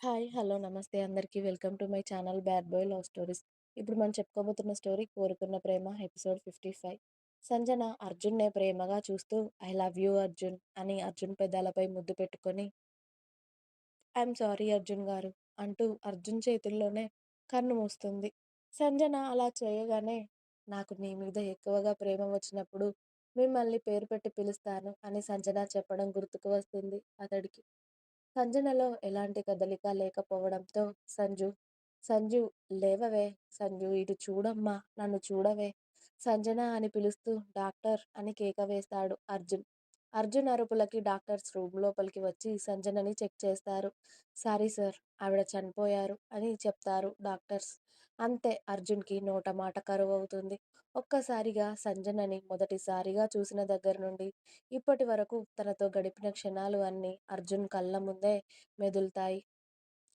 Hi! Hello! నమస్తే అందరికీ. Welcome to my channel 'bad boy love stories'. ఇప్పుడు మనం చెప్పుకోబోతున్న స్టోరీ 'కోరుకున్న ప్రేమ' ఎపిసోడ్ 55. సంజన అర్జున్‌నే ప్రేమగా చూస్తూ 'ఐ లవ్ యూ అర్జున్' అని అర్జున్ పెదాలపై ముద్దు పెట్టుకొని ఐఎమ్ సారీ అర్జున్ గారు' అంటూ అర్జున్ చేతుల్లోనే కన్ను మూస్తుంది. సంజన అలా చేయగానే 'నాకు నీ మీద ఎక్కువగా ప్రేమ వచ్చినప్పుడు మిమ్మల్ని పేరు పెట్టి పిలుస్తాను' అని సంజన చెప్పడం గుర్తుకు వస్తుంది అతడికి. సంజనలో ఎలాంటి కదలిక లేకపోవడంతో 'సంజు! సంజు లేవవే! సంజు ఇటు చూడమ్మా! నన్ను చూడవే! సంజన అని పిలుస్తూ 'డాక్టర్' అని కేక వేస్తాడు అర్జున్. అర్జున్ అరుపులకి డాక్టర్స్ రూమ్ లోపలికి వచ్చి సంజనని చెక్ చేస్తారు. 'సారీ సార్ ఆవిడ చనిపోయారు' అని చెప్తారు డాక్టర్స్. అంతే అర్జున్‌కి నోటమాట కరువవుతుంది. ఒక్కసారిగా సంజనని మొదటిసారిగా చూసిన దగ్గర్నుండి ఇప్పటి వరకు తనతో గడిపిన క్షణాలు అన్నీ అర్జున్ కళ్ళ ముందే మెదులుతాయి.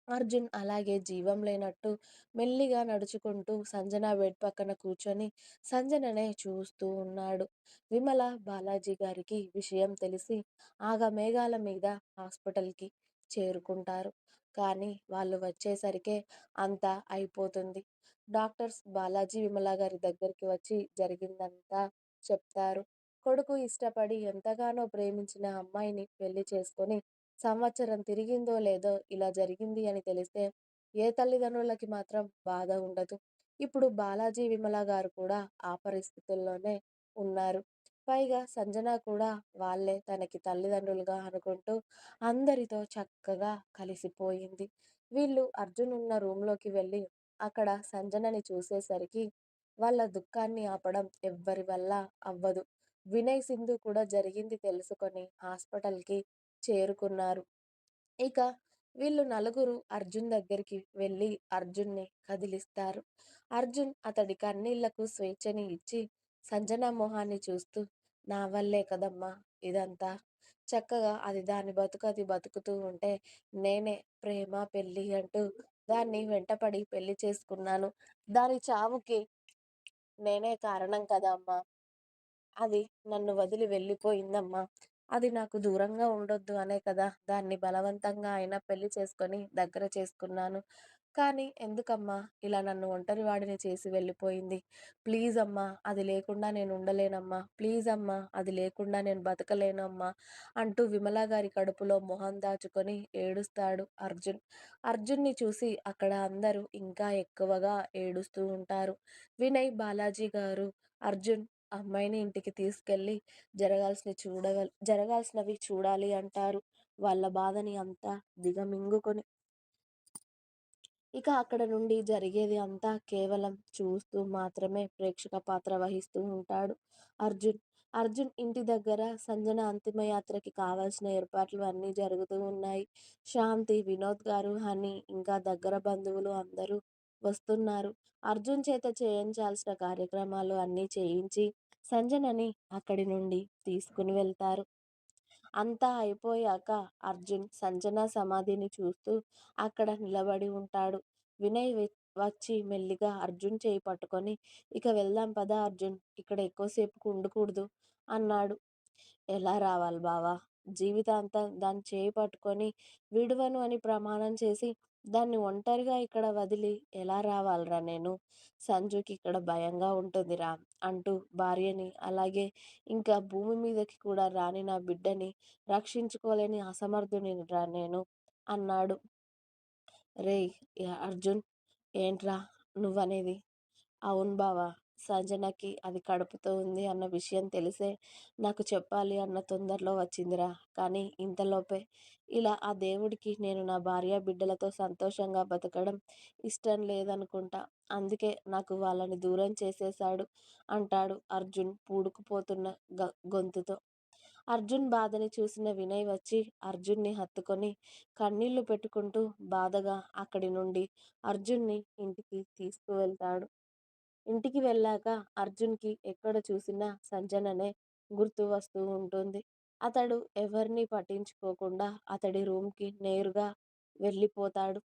అర్జున్ అలాగే జీవం లేనట్టు మెల్లిగా నడుచుకుంటూ సంజన బెడ్ పక్కన కూర్చొని సంజననే చూస్తూ ఉన్నాడు. విమల, బాలాజీ గారికి విషయం తెలిసి ఆగమేఘాల మీద హాస్పిటల్కి చేరుకుంటారు. కానీ వాళ్ళు వచ్చేసరికే అంతా అయిపోతుంది. డాక్టర్స్ బాలాజీ విమలగారి దగ్గరికి వచ్చి జరిగిందంతా చెప్తారు. కొడుకు ఇష్టపడి ఎంతగానో ప్రేమించిన అమ్మాయిని పెళ్ళి చేసుకొని సంవత్సరం తిరిగిందో లేదో ఇలా జరిగింది అని తెలిస్తే ఏ తల్లిదండ్రులకి మాత్రం బాధ ఉండదు. ఇప్పుడు బాలాజీ విమలగారు కూడా ఆ పరిస్థితుల్లోనే ఉన్నారు. పైగా సంజన కూడా వాళ్ళే తనకి తల్లిదండ్రులుగా అనుకుంటూ అందరితో చక్కగా కలిసిపోయింది. వీళ్ళు అర్జున్ ఉన్న రూమ్లోకి వెళ్ళి అక్కడ సంజనని చూసేసరికి వాళ్ళ దుఃఖాన్ని ఆపడం ఎవ్వరి వల్ల అవ్వదు. వినయ్, సింధు కూడా జరిగింది తెలుసుకొని హాస్పిటల్కి చేరుకున్నారు. ఇక వీళ్ళు నలుగురు అర్జున్ దగ్గరికి వెళ్ళి అర్జున్ని కదిలిస్తారు. అర్జున్ అతడి కన్నీళ్ళకు స్వేచ్ఛని ఇచ్చి సంజన మొహాన్ని చూస్తూ 'నా వల్లే కదమ్మా ఇదంతా. చక్కగా అది దాని బతుకు అది బతుకుతూ ఉంటే నేనే ప్రేమ పెళ్ళి అంటూ దాన్ని వెంటపడి పెళ్ళి చేసుకున్నాను. దాని చావుకి నేనే కారణం కదమ్మా. అది నన్ను వదిలి వెళ్ళిపోయిందమ్మా. అది నాకు దూరంగా ఉండొద్దు అనే కదా దాన్ని బలవంతంగా అయినా పెళ్ళి చేసుకొని దగ్గర చేసుకున్నాను. కానీ ఎందుకమ్మా ఇలా నన్ను ఒంటరివాడిని చేసి వెళ్ళిపోయింది. ప్లీజ్ అమ్మా అది లేకుండా నేను ఉండలేనమ్మా. ప్లీజ్ అమ్మా అది లేకుండా నేను బతకలేనమ్మా అంటూ విమలా గారి కడుపులో మొహం దాచుకొని ఏడుస్తాడు అర్జున్. అర్జున్ని చూసి అక్కడ అందరూ ఇంకా ఎక్కువగా ఏడుస్తూ ఉంటారు. వినయ్, బాలాజీ గారు అర్జున్ అమ్మాయిని ఇంటికి తీసుకెళ్ళి జరగాల్సినవి చూడగ జరగాల్సినవి చూడాలి అంటారు వాళ్ళ బాధని అంతా దిగమింగుకొని. ఇక అక్కడ నుండి జరిగేది అంతా కేవలం చూస్తూ మాత్రమే ప్రేక్షక పాత్ర వహిస్తూ ఉంటాడు అర్జున్. అర్జున్ ఇంటి దగ్గర సంజన అంతిమయాత్రకి కావాల్సిన ఏర్పాట్లు అన్నీ జరుగుతూ ఉన్నాయి. శాంతి, వినోద్ గారు, హనీ ఇంకా దగ్గర బంధువులు అందరూ వస్తున్నారు. అర్జున్ చేత చేయించాల్సిన కార్యక్రమాలు అన్నీ చేయించి సంజనని అక్కడి నుండి తీసుకుని వెళ్తారు. అంతా అయిపోయాక అర్జున్ సంజన సమాధిని చూస్తూ అక్కడ నిలబడి ఉంటాడు. వినయ్ వచ్చి మెల్లిగా అర్జున్ చేయి పట్టుకొని 'ఇక వెళ్దాం పదా అర్జున్ ఇక్కడ ఎక్కువసేపు ఉండకూడదు' అన్నాడు. 'ఎలా రావాలి బావా! జీవితాంతం దాన్ని చేయి పట్టుకొని విడువను అని ప్రమాణం చేసి దాన్ని ఒంటరిగా ఇక్కడ వదిలి ఎలా రావాలిరా నేను? సంజుకి ఇక్కడ భయంగా ఉంటుందిరా' అంటూ భార్యని అలాగే ఇంకా భూమి మీదకి కూడా రాని నా బిడ్డని రక్షించుకోలేని అసమర్థునిరా నేను అన్నాడు. 'రేయ్ అర్జున్ ఏంట్రా నువ్వనేది? అవును బావా! సంజనకి అది కడుపుతో ఉంది అన్న విషయం తెలిసే నాకు చెప్పాలి అన్న తొందరలో వచ్చిందిరా కానీ ఇంతలోపే ఇలా ఆ దేవుడికి నేను నా భార్యా బిడ్డలతో సంతోషంగా బతకడం ఇష్టం లేదనుకుంటా. అందుకే నాకు వాళ్ళని దూరం చేసేశాడు' అంటాడు అర్జున్ పూడుకుపోతున్న గొంతుతో. అర్జున్ బాధని చూసిన వినయ్ వచ్చి అర్జున్ని హత్తుకొని కన్నీళ్ళు పెట్టుకుంటూ బాధగా అక్కడి నుండి అర్జున్ని ఇంటికి తీసుకువెళ్తాడు. ఇంటికి వెళ్ళాక అర్జున్కి ఎక్కడ చూసినా సంజననే గుర్తు వస్తూ ఉంటుంది. అతడు ఎవరిని పట్టించుకోకుండా అతడి రూమ్కి నేరుగా వెళ్ళిపోతాడు.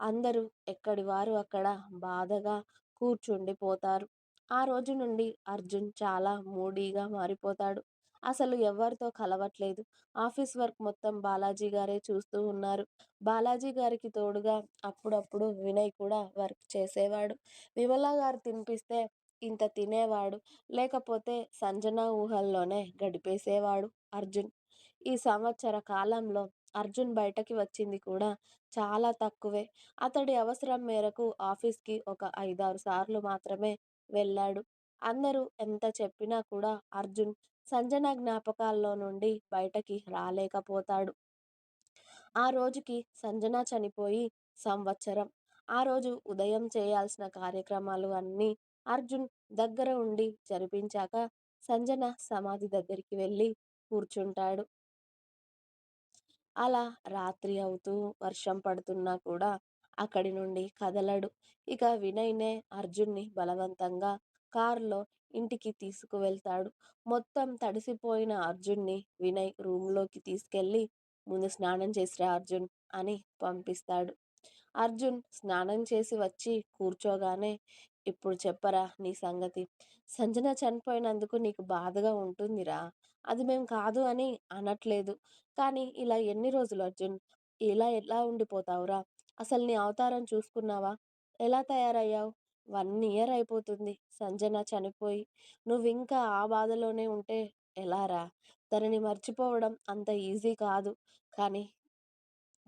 అందరూ ఎక్కడి వారు అక్కడ బాధగా కూర్చుండిపోతారు. ఆ రోజు నుండి అర్జున్ చాలా మూడీగా మారిపోతాడు. అసలు ఎవరితో కలవట్లేదు. ఆఫీస్ వర్క్ మొత్తం బాలాజీ గారే చూస్తూ ఉన్నారు. బాలాజీ గారికి తోడుగా అప్పుడప్పుడు వినయ్ కూడా వర్క్ చేసేవాడు. విమల గారు తినిపిస్తే ఇంత తినేవాడు. లేకపోతే సంజన ఊహల్లోనే గడిపేసేవాడు అర్జున్. ఈ సంవత్సర కాలంలో అర్జున్ బయటకి వచ్చింది కూడా చాలా తక్కువే. అతడి అవసరం మేరకు ఆఫీస్‌కి ఒక 5, 6 సార్లు మాత్రమే వెళ్ళాడు. అందరూ ఎంత చెప్పినా కూడా అర్జున్ సంజన జ్ఞాపకాల్లో నుండి బయటకి రాలేకపోతాడు. ఆ రోజుకి సంజన చనిపోయి సంవత్సరం. ఆ రోజు ఉదయం చేయాల్సిన కార్యక్రమాలు అన్నీ అర్జున్ దగ్గర ఉండి జరిపించాక సంజన సమాధి దగ్గరికి వెళ్ళి కూర్చుంటాడు. అలా రాత్రి అవుతూ వర్షం పడుతున్నా కూడా అక్కడి నుండి కదలడు. ఇక వినయ్‌నే అర్జున్‌ని బలవంతంగా కారులో ఇంటికి తీసుకువెళ్తాడు. మొత్తం తడిసిపోయిన అర్జున్‌ని వినయ్ రూమ్‌లోకి తీసుకెళ్ళి "ముందు స్నానం చేసిరా అర్జున్" అని పంపిస్తాడు. అర్జున్ స్నానం చేసి వచ్చి కూర్చోగానే "ఇప్పుడు చెప్పరా నీ సంగతి. సంజన చనిపోయినందుకు నీకు బాధగా ఉంటుందిరా. అది మేం కాదు అని అనట్లేదు. కానీ ఇలా ఎన్ని రోజులు అర్జున్? ఇలా ఎలా ఉండిపోతావురా? అసలు నీ అవతారం చూసుకున్నావా? ఎలా తయారయ్యావు? వన్ ఇయర్ అయిపోతుంది సంజన చనిపోయి. నువ్వింకా ఆ బాధలోనే ఉంటే ఎలారా? తనని మర్చిపోవడం అంత ఈజీ కాదు. కానీ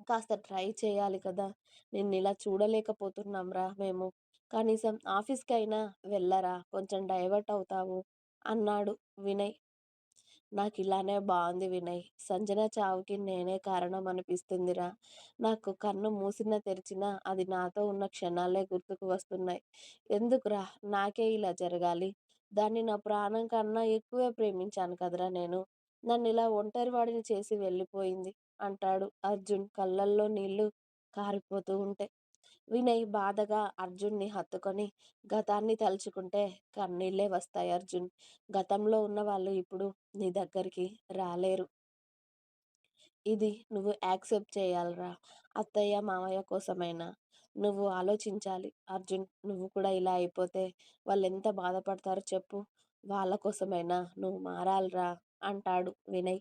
కాస్త ట్రై చేయాలి కదా! నిన్ను ఇలా చూడలేకపోతున్నాంరా మేము. కనీసం ఆఫీస్‌కైనా వెళ్ళరా కొంచెం డైవర్ట్ అవుతావు" అన్నాడు వినయ్. నాకు ఇలానే బాగుంది వినయ్. సంజన చావుకి నేనే కారణం అనిపిస్తుందిరా. నాకు కన్ను మూసినా తెరిచినా అది నాతో ఉన్న క్షణాలే గుర్తుకు వస్తున్నాయి. ఎందుకురా నాకే ఇలా జరగాలి? దాన్ని నా ప్రాణం కన్నా ఎక్కువే ప్రేమించాను కదరా నేను. నన్నిలా ఒంటరివాడిని చేసి వెళ్ళిపోయింది అంటాడు అర్జున్ కళ్ళల్లో నీళ్ళు కారిపోతూ ఉంటే. వినయ్ బాధగా అర్జున్‌ని హత్తుకొని గతాన్ని తలుచుకుంటే కన్నీళ్ళే వస్తాయి అర్జున్. గతంలో ఉన్న వాళ్ళు ఇప్పుడు నీ దగ్గరికి రాలేరు. ఇది నువ్వు యాక్సెప్ట్ చేయాలిరా. అత్తయ్య, మామయ్య కోసమైనా నువ్వు ఆలోచించాలి అర్జున్. నువ్వు కూడా ఇలా అయిపోతే వాళ్ళు ఎంత బాధపడతారో చెప్పు. వాళ్ళ కోసమైనా నువ్వు మారాలిరా అంటాడు వినయ్.